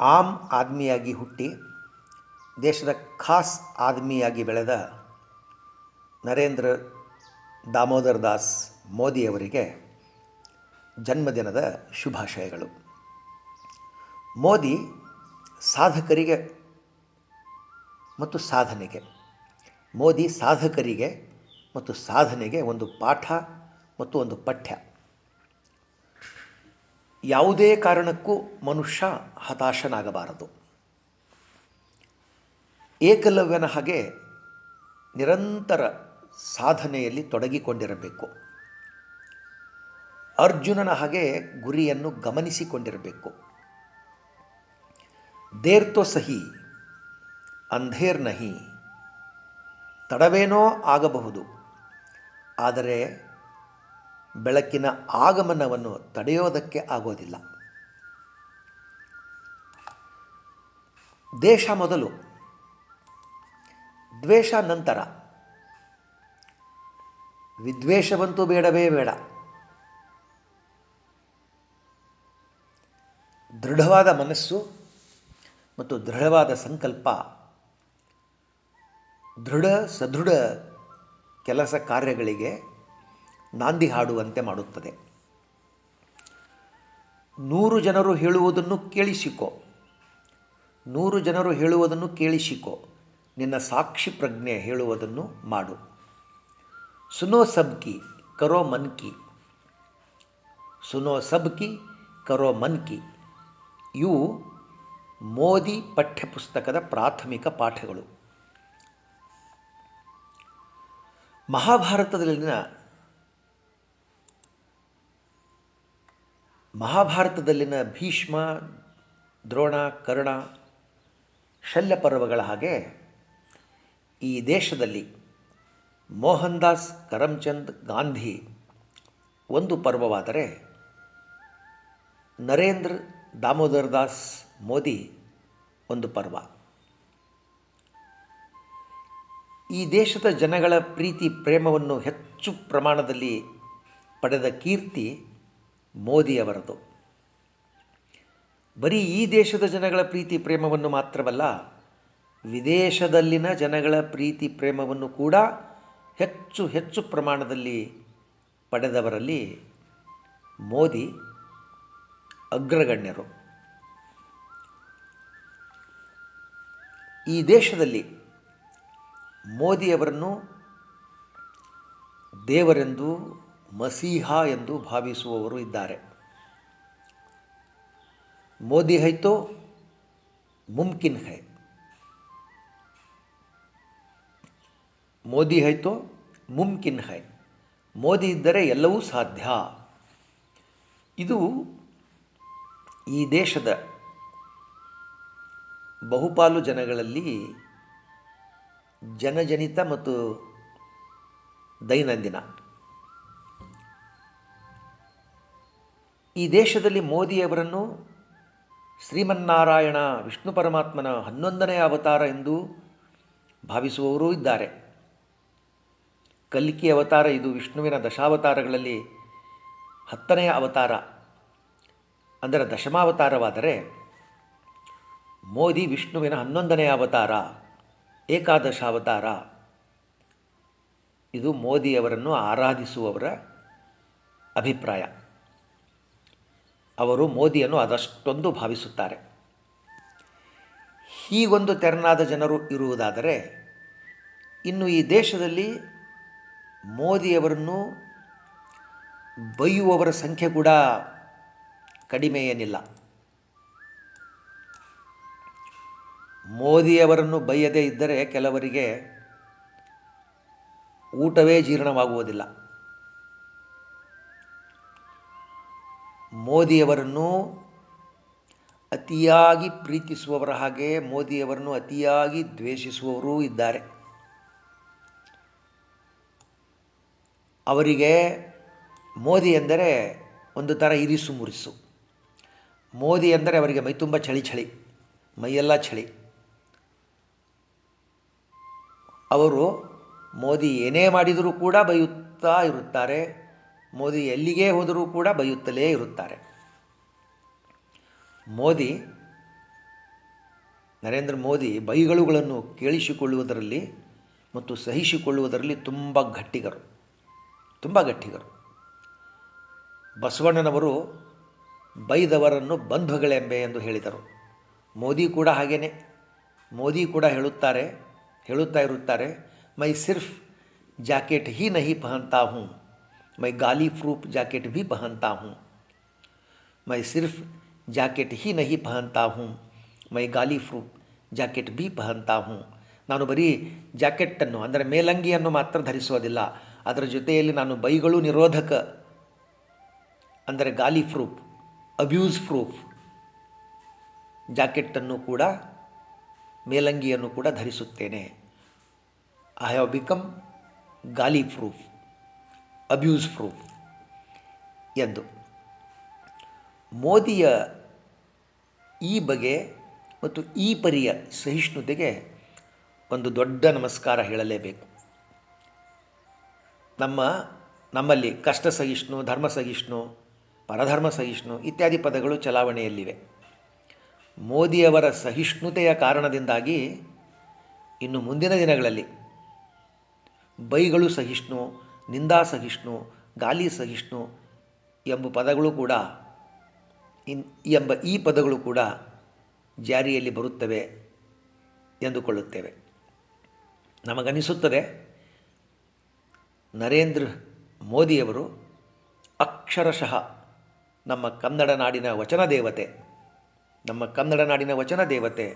Am ಆದ್ಮಿಯಾಗಿ ಹುಟ್ಟಿ ದೇಶದ ಖಾಸ್ ಆದ್ಮಿಯಾಗಿ ಬೆಳೆದ ನರೇಂದ್ರ ದಾಮೋದರ್ ದಾಸ್ ಮೋದಿಯವರಿಗೆ ಜನ್ಮದಿನದ ಶುಭಾಶಯಗಳು. ಮೋದಿ ಸಾಧಕರಿಗೆ ಮತ್ತು ಸಾಧನೆಗೆ, ಮೋದಿ ಸಾಧಕರಿಗೆ ಮತ್ತು ಸಾಧನೆಗೆ ಒಂದು ಪಾಠ ಮತ್ತು ಒಂದು ಪಠ್ಯ. ಯಾವುದೇ ಕಾರಣಕ್ಕೂ ಮನುಷ್ಯ ಹತಾಶನಾಗಬಾರದು. ಏಕಲವ್ಯನ ಹಾಗೆ ನಿರಂತರ ಸಾಧನೆಯಲ್ಲಿ ತೊಡಗಿಕೊಂಡಿರಬೇಕು. ಅರ್ಜುನನ ಹಾಗೆ ಗುರಿಯನ್ನು ಗಮನಿಸಿಕೊಂಡಿರಬೇಕು. ದೇರ್ತೋ ಸಹಿ, ಅಂಧೇರ್ ನಹಿ, ತಡವೇನೋ ಆಗಬಹುದು. ಆದರೆ ಬೆಳಕಿನ ಆಗಮನವನ್ನು ತಡೆಯೋದಕ್ಕೆ ಆಗೋದಿಲ್ಲ. ದೇಶ ಮೊದಲು, ದ್ವೇಷ ನಂತರ. ವಿದ್ವೇಷವಂತೂ ಬೇಡವೇ ಬೇಡ. ದೃಢವಾದ ಮನಸ್ಸು ಮತ್ತು ದೃಢವಾದ ಸಂಕಲ್ಪ, ದೃಢ ಸದೃಢ ಕೆಲಸ ಕಾರ್ಯಗಳಿಗೆ ನಾಂದಿ ಹಾಡುವಂತೆ ಮಾಡುತ್ತದೆ. ನೂರು ಜನರು ಹೇಳುವುದನ್ನು ಕೇಳಿಸಿಕೊ. ನೂರು ಜನರು ಹೇಳುವುದನ್ನು ಕೇಳಿಸಿಕೊ. ನಿನ್ನ ಸಾಕ್ಷಿ ಪ್ರಜ್ಞೆ ಹೇಳುವುದನ್ನು ಮಾಡು. ಸುನೋ ಸಬ್ಕಿ ಕರೋ ಮನ್ ಕಿ. ಸುನೋ ಸಬ್ಕಿ ಕರೋ ಮನ್ ಕಿ. ಇವು ಮೋದಿ ಪಠ್ಯಪುಸ್ತಕದ ಪ್ರಾಥಮಿಕ ಪಾಠಗಳು. ಮಹಾಭಾರತದಲ್ಲಿನ ಮಹಾಭಾರತದಲ್ಲಿನ ಭೀಷ್ಮ, ದ್ರೋಣ, ಕರ್ಣ ಶಲ್ಯ ಪರ್ವಗಳ ಹಾಗೆ ಈ ದೇಶದಲ್ಲಿ ಮೋಹನ್ ದಾಸ್ ಕರಮ್ಚಂದ್, ಗಾಂಧಿ ಒಂದು ಪರ್ವವಾದರೆ ನರೇಂದ್ರ ದಾಮೋದರ್ ದಾಸ್ ಮೋದಿ ಒಂದು ಪರ್ವ. ಈ ದೇಶದ ಜನಗಳ ಪ್ರೀತಿ, ಪ್ರೇಮವನ್ನು ಹೆಚ್ಚು ಪ್ರಮಾಣದಲ್ಲಿ ಪಡೆದ ಕೀರ್ತಿ ಮೋದಿಯವರದು. ಬರೀ ಈ ದೇಶದ ಜನಗಳ ಪ್ರೀತಿ ಪ್ರೇಮವನ್ನು ಮಾತ್ರವಲ್ಲ, ವಿದೇಶದಲ್ಲಿನ ಜನಗಳ ಪ್ರೀತಿ ಪ್ರೇಮವನ್ನು ಕೂಡ ಹೆಚ್ಚು ಹೆಚ್ಚು ಪ್ರಮಾಣದಲ್ಲಿ ಪಡೆದವರಲ್ಲಿ ಮೋದಿ ಅಗ್ರಗಣ್ಯರು. ಈ ದೇಶದಲ್ಲಿ ಮೋದಿಯವರನ್ನು ದೇವರೆಂದು ಮಸೀಹ ಎಂದು ಭಾವಿಸುವವರು ಇದ್ದಾರೆ. ಮೋದಿ ಹೈತೋ ಮುಮ್ಕಿನ್ ಹೈ. ಮೋದಿ ಹೈತೋ ಮುಮ್ಕಿನ್ ಹೈ. ಮೋದಿ ಇದ್ದರೆ ಎಲ್ಲವೂ ಸಾಧ್ಯ. ಇದು ಈ ದೇಶದ ಬಹುಪಾಲು ಜನಗಳಲ್ಲಿ ಜನಜನಿತ ಮತ್ತು ದೈನಂದಿನ ಈ ದೇಶದಲ್ಲಿ ಮೋದಿಯವರನ್ನು ಶ್ರೀಮನ್ನಾರಾಯಣ ವಿಷ್ಣು ಪರಮಾತ್ಮನ ಹನ್ನೊಂದನೇ ಅವತಾರ ಎಂದು ಭಾವಿಸುವವರೂ ಇದ್ದಾರೆ. ಕಲ್ಕಿ ಅವತಾರ ಇದು ವಿಷ್ಣುವಿನ ದಶಾವತಾರಗಳಲ್ಲಿ ಹತ್ತನೆಯ ಅವತಾರ. ಅಂದರೆ ದಶಮಾವತಾರವಾದರೆ ಮೋದಿ ವಿಷ್ಣುವಿನ ಹನ್ನೊಂದನೆಯ ಅವತಾರ, ಏಕಾದಶಾವತಾರ. ಇದು ಮೋದಿಯವರನ್ನು ಆರಾಧಿಸುವವರ ಅಭಿಪ್ರಾಯ. ಅವರು ಮೋದಿಯನ್ನು ಅದಷ್ಟೊಂದು ಭಾವಿಸುತ್ತಾರೆ. ಹೀಗೊಂದು ತೆರನಾದ ಜನರು ಇರುವುದಾದರೆ, ಇನ್ನು ಈ ದೇಶದಲ್ಲಿ ಮೋದಿಯವರನ್ನು ಬೈಯುವವರ ಸಂಖ್ಯೆ ಕೂಡ ಕಡಿಮೆ ಏನಿಲ್ಲ. ಮೋದಿಯವರನ್ನು ಬೈಯದೇ ಇದ್ದರೆ ಕೆಲವರಿಗೆ ಊಟವೇ ಜೀರ್ಣವಾಗುವುದಿಲ್ಲ. ಮೋದಿಯವರನ್ನು ಅತಿಯಾಗಿ ಪ್ರೀತಿಸುವವರ ಹಾಗೆ ಮೋದಿಯವರನ್ನು ಅತಿಯಾಗಿ ದ್ವೇಷಿಸುವವರೂ ಇದ್ದಾರೆ. ಅವರಿಗೆ ಮೋದಿ ಎಂದರೆ ಒಂದು ಥರ ಇರಿಸು ಮುರಿಸು. ಮೋದಿ ಎಂದರೆ ಅವರಿಗೆ ಮೈತುಂಬ ಚಳಿ ಚಳಿ, ಮೈಯೆಲ್ಲ ಚಳಿ. ಅವರು ಮೋದಿ ಏನೇ ಮಾಡಿದರೂ ಕೂಡ ಬೈಯುತ್ತಾ ಇರುತ್ತಾರೆ. ಮೋದಿ ಎಲ್ಲಿಗೆ ಹೋದರೂ ಕೂಡ ಬೈಯುತ್ತಲೇ ಇರುತ್ತಾರೆ. ಮೋದಿ, ನರೇಂದ್ರ ಮೋದಿ ಬೈಗಳುಗಳನ್ನು ಕೇಳಿಸಿಕೊಳ್ಳುವುದರಲ್ಲಿ ಮತ್ತು ಸಹಿಸಿಕೊಳ್ಳುವುದರಲ್ಲಿ ತುಂಬ ಗಟ್ಟಿಗರು ತುಂಬ ಗಟ್ಟಿಗರು. ಬಸವಣ್ಣನವರು ಬೈದವರನ್ನು ಬಂಧುಗಳೆಂಬೆ ಎಂದು ಹೇಳಿದರು. ಮೋದಿ ಕೂಡ ಹಾಗೇನೆ. ಮೋದಿ ಕೂಡ ಹೇಳುತ್ತಾರೆ, ಹೇಳುತ್ತಾ ಇರುತ್ತಾರೆ, ಮೈ ಸಿರ್ಫ್ ಜಾಕೆಟ್ ಹಿ ನಹಿ ಪಹಂತಾ ಹೂँ. ಮೈ ಗಾಲಿ प्रूफ ಜಾಕೆಟ್ भी पहनता हूँ। ಮೈ ಸಿರ್ಫ್ ಜಾಕೆಟ್ ಹಿ ನಹಿ पहनता हूँ ಮೈ ಗಾಲಿ ಫ್ರೂಪ್ ಜಾಕೆಟ್ ಬಿ ಪಹಂತಾ ಹೂँ ನಾನು ಬರೀ ಜಾಕೆಟ್ಟನ್ನು ಅಂದರೆ ಮೇಲಂಗಿಯನ್ನು ಮಾತ್ರ ಧರಿಸೋದಿಲ್ಲ ಅದರ ಜೊತೆಯಲ್ಲಿ ನಾನು ಬೈಗಳು ನಿರೋಧಕ, ಅಂದರೆ ಗಾಲಿ ಫ್ರೂಪ್ ಅಬ್ಯೂಸ್ ಪ್ರೂಫ್ ಜಾಕೆಟ್ಟನ್ನು ಕೂಡ, ಮೇಲಂಗಿಯನ್ನು ಕೂಡ ಧರಿಸುತ್ತೇನೆ. I have become gaali proof abuse proof. ಎಂದು ಮೋದಿಯ ಈ ಬಗೆ ಮತ್ತು ಈ ಪರಿಯ ಸಹಿಷ್ಣುತೆಗೆ ಒಂದು ದೊಡ್ಡ ನಮಸ್ಕಾರ ಹೇಳಲೇಬೇಕು. ನಮ್ಮ, ನಮ್ಮಲ್ಲಿ ಕಷ್ಟ ಸಹಿಷ್ಣು, ಧರ್ಮ ಸಹಿಷ್ಣು, ಪರಧರ್ಮ ಸಹಿಷ್ಣು ಇತ್ಯಾದಿ ಪದಗಳು ಚಲಾವಣೆಯಲ್ಲಿವೆ. ಮೋದಿಯವರ ಸಹಿಷ್ಣುತೆಯ ಕಾರಣದಿಂದಾಗಿ ಇನ್ನು ಮುಂದಿನ ದಿನಗಳಲ್ಲಿ ಬೈಗಳು ಸಹಿಷ್ಣು ನಿಂದಾ ಸಹಿಷ್ಣು, ಗಾಲಿ ಸಹಿಷ್ಣು ಎಂಬ ಪದಗಳು ಕೂಡ ಇನ್ ಎಂಬ ಈ ಪದಗಳು ಕೂಡ ಜಾರಿಯಲ್ಲಿ ಬರುತ್ತವೆ ಎಂದುಕೊಳ್ಳುತ್ತೇವೆ. ನಮಗನಿಸುತ್ತದೆ, ನರೇಂದ್ರ ಮೋದಿಯವರು ಅಕ್ಷರಶಃ ನಮ್ಮ ಕನ್ನಡ ನಾಡಿನ ವಚನ ದೇವತೆ, ನಮ್ಮ ಕನ್ನಡ ನಾಡಿನ ವಚನ ದೇವತೆ,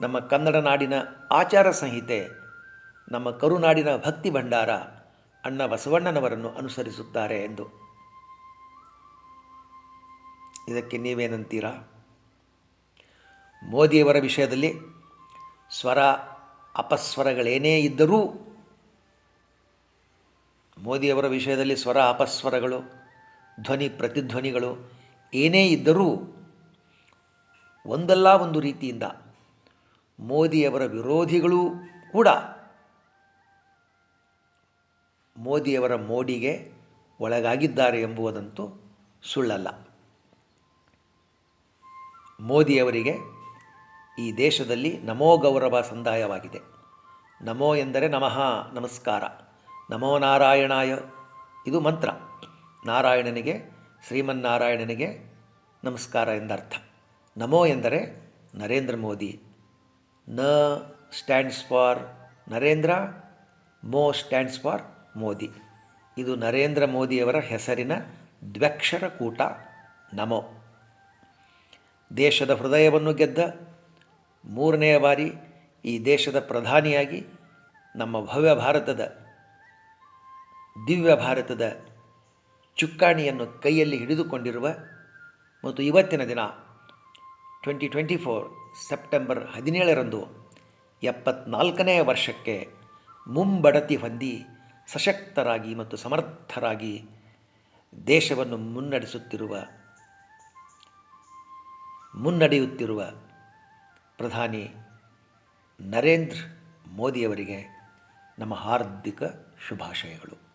ನಮ್ಮ ಕನ್ನಡ ನಾಡಿನ ಆಚಾರ ಸಂಹಿತೆ, ನಮ್ಮ ಕರುನಾಡಿನ ಭಕ್ತಿ ಭಂಡಾರ ಅಣ್ಣ ಬಸವಣ್ಣನವರನ್ನು ಅನುಸರಿಸುತ್ತಾರೆ ಎಂದು. ಇದಕ್ಕೆ ನೀವೇನಂತೀರಾ? ಮೋದಿಯವರ ವಿಷಯದಲ್ಲಿ ಸ್ವರ ಅಪಸ್ವರಗಳೇನೇ ಇದ್ದರೂ ಮೋದಿಯವರ ವಿಷಯದಲ್ಲಿ ಸ್ವರ ಅಪಸ್ವರಗಳು, ಧ್ವನಿ ಪ್ರತಿಧ್ವನಿಗಳು ಏನೇ ಇದ್ದರೂ ಒಂದಲ್ಲ ಒಂದು ರೀತಿಯಿಂದ ಮೋದಿಯವರ ವಿರೋಧಿಗಳೂ ಕೂಡ ಮೋದಿಯವರ ಮೋಡಿಗೆ ಒಳಗಾಗಿದ್ದಾರೆ ಎಂಬುದಂತೂ ಸುಳ್ಳಲ್ಲ. ಮೋದಿಯವರಿಗೆ ಈ ದೇಶದಲ್ಲಿ ನಮೋ ಗೌರವ ಸಂದಾಯವಾಗಿದೆ. ನಮೋ ಎಂದರೆ ನಮಃ, ನಮಸ್ಕಾರ. ನಮೋ ನಾರಾಯಣಾಯ, ಇದು ಮಂತ್ರ. ನಾರಾಯಣನಿಗೆ, ಶ್ರೀಮನ್ನಾರಾಯಣನಿಗೆ ನಮಸ್ಕಾರ ಎಂದರ್ಥ. ನಮೋ ಎಂದರೆ ನರೇಂದ್ರ ಮೋದಿ. ನ ಸ್ಟ್ಯಾಂಡ್ಸ್ ಫಾರ್ ನರೇಂದ್ರ, ಮೋ ಸ್ಟ್ಯಾಂಡ್ಸ್ ಫಾರ್ ಮೋದಿ. ಇದು ನರೇಂದ್ರ ಮೋದಿಯವರ ಹೆಸರಿನ ದ್ವಕ್ಷರ ಕೂಟ, ನಮೋ. ದೇಶದ ಹೃದಯವನ್ನು ಗೆದ್ದ ಮೂರನೆಯ ಬಾರಿ ಈ ದೇಶದ ಪ್ರಧಾನಿಯಾಗಿ ನಮ್ಮ ಭವ್ಯ ಭಾರತದ, ದಿವ್ಯ ಭಾರತದ ಚುಕ್ಕಾಣಿಯನ್ನು ಕೈಯಲ್ಲಿ ಹಿಡಿದುಕೊಂಡಿರುವ ಮತ್ತು ಇವತ್ತಿನ ದಿನ ಟ್ವೆಂಟಿ ಟ್ವೆಂಟಿ ಫೋರ್ ಸೆಪ್ಟೆಂಬರ್ ಹದಿನೇಳರಂದು ಎಪ್ಪತ್ನಾಲ್ಕನೆಯ ವರ್ಷಕ್ಕೆ ಮುಂಬಡತಿ ಹೊಂದಿ ಸಶಕ್ತರಾಗಿ ಮತ್ತು ಸಮರ್ಥರಾಗಿ ದೇಶವನ್ನು ಮುನ್ನಡೆಸುತ್ತಿರುವ ಮುನ್ನಡೆಯುತ್ತಿರುವ ಪ್ರಧಾನಿ ನರೇಂದ್ರ ಮೋದಿಯವರಿಗೆ ನಮ್ಮ ಹಾರ್ದಿಕ ಶುಭಾಶಯಗಳು.